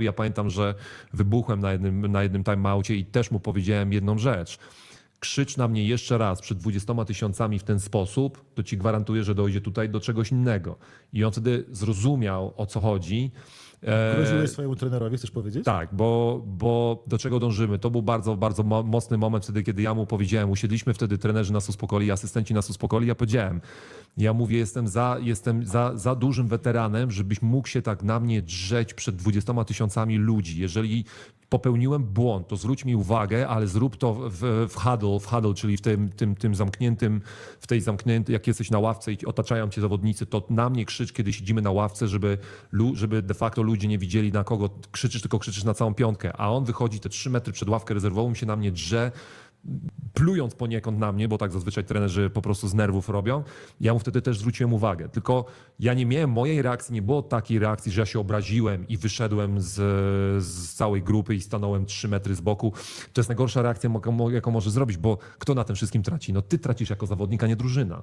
Ja pamiętam, że wybuchłem na jednym, na jednym timeoutie i też mu powiedziałem jedną rzecz. Krzycz na mnie jeszcze raz przed 20 tysiącami w ten sposób, to ci gwarantuję, że dojdzie tutaj do czegoś innego. I on wtedy zrozumiał, o co chodzi. E, Groziłeś swojemu trenerowi, chcesz powiedzieć? tak, bo, bo do czego dążymy? To był bardzo, bardzo mo- mocny moment wtedy, kiedy ja mu powiedziałem, usiedliśmy wtedy, trenerzy nas uspokoli, asystenci nas uspokoli, ja powiedziałem, ja mówię, jestem za, jestem za, za dużym weteranem, żebyś mógł się tak na mnie drzeć przed 20 tysiącami ludzi. Jeżeli popełniłem błąd, to zwróć mi uwagę, ale zrób to w, w huddle, w huddle, czyli w tym, tym, tym zamkniętym, w tej zamkniętej, jak jesteś na ławce i otaczają cię zawodnicy, to na mnie krzycz, kiedy siedzimy na ławce, żeby, żeby de facto ludzie nie widzieli na kogo krzyczysz, tylko krzyczysz na całą piątkę. A on wychodzi te trzy metry przed ławkę rezerwową, się na mnie drze, plując poniekąd na mnie, bo tak zazwyczaj trenerzy po prostu z nerwów robią. Ja mu wtedy też zwróciłem uwagę. Tylko ja nie miałem mojej reakcji, nie było takiej reakcji, że ja się obraziłem i wyszedłem z, z całej grupy i stanąłem trzy metry z boku. To jest najgorsza reakcja, jaką, jaką może zrobić, bo kto na tym wszystkim traci? No ty tracisz jako zawodnik, a nie drużyna.